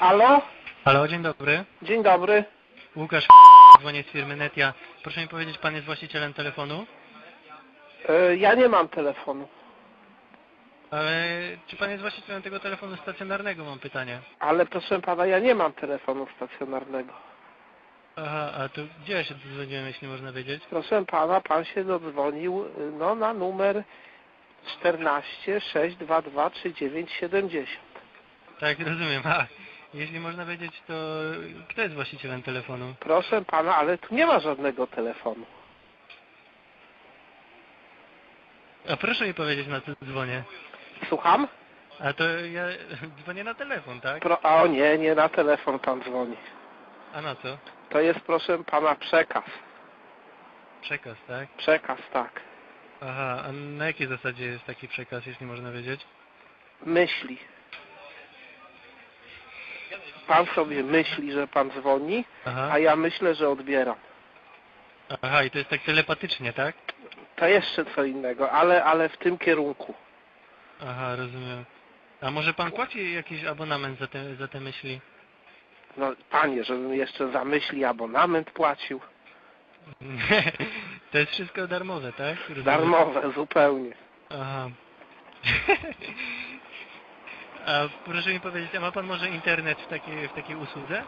Halo? Halo, dzień dobry. Dzień dobry. Łukasz dzwonię z firmy Netia. Proszę mi powiedzieć, pan jest właścicielem telefonu? E, ja nie mam telefonu. Ale czy pan jest właścicielem tego telefonu stacjonarnego, mam pytanie. Ale proszę pana, ja nie mam telefonu stacjonarnego. Aha, a to gdzie ja się dzwoniłem, jeśli można wiedzieć? Proszę pana, pan się dodzwonił y, no, na numer 14 622 3970. Tak, rozumiem. A jeśli można wiedzieć, to kto jest właścicielem telefonu? Proszę pana, ale tu nie ma żadnego telefonu. A proszę mi powiedzieć, na co dzwonię. Słucham? A to ja dzwonię na telefon, tak? Pro, a o nie, nie na telefon pan dzwoni. A na co? To jest proszę pana przekaz. Przekaz, tak? Przekaz, tak. Aha, a na jakiej zasadzie jest taki przekaz, jeśli można wiedzieć? Myśli. Pan sobie myśli, że pan dzwoni, Aha, a ja myślę, że odbieram. aha i to jest tak telepatycznie, tak? To jeszcze co innego, ale, ale w tym kierunku. Aha, rozumiem. A może pan płaci jakiś abonament za te, za te myśli? No panie, żebym jeszcze za myśli abonament płacił. to jest wszystko darmowe, tak? Rozumiem. Darmowe zupełnie. Aha. A proszę mi powiedzieć, a ma pan może internet w takiej, w takiej usłudze?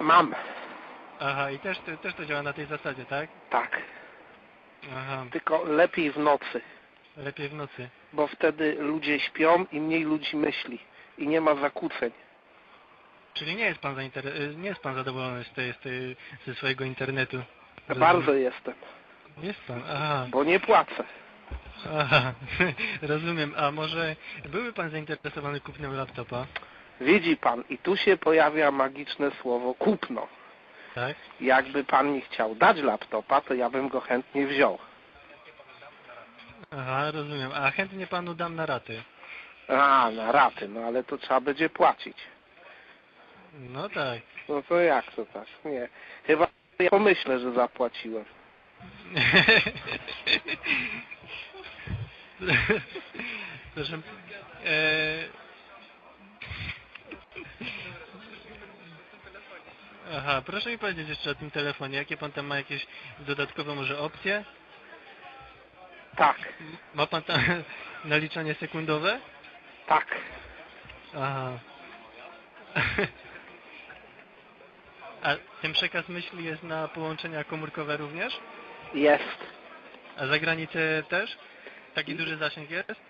Mam. Aha, i też, to- też to działa na tej zasadzie, tak? Tak. Aha, Tylko lepiej w nocy, lepiej w nocy. bo wtedy ludzie śpią i mniej ludzi myśli. I nie ma zakłóceń. Czyli nie jest pan zainter... nie jest pan zadowolony z tej, z tej, ze swojego internetu? Rozumiem. Bardzo jestem, Jest pan, aha. bo nie płacę. Aha, rozumiem. A może byłby pan zainteresowany kupnem laptopa? Widzi pan, i tu się pojawia magiczne słowo kupno. Tak? Jakby pan mi chciał dać laptopa, to ja bym go chętnie wziął. Aha, rozumiem. A chętnie panu dam na raty. A, na raty, no ale to trzeba będzie płacić. No tak. No to jak to tak? Nie. Chyba ja pomyślę, że zapłaciłem. Proszę. E... Aha, proszę mi powiedzieć jeszcze o tym telefonie. Jakie pan tam ma jakieś dodatkowe może opcje? Tak, Ma pan tam naliczanie sekundowe? tak. Aha. A ten przekaz myśli jest na połączenia komórkowe również? Jest. A za granicę też? Taki duży zasięg jest?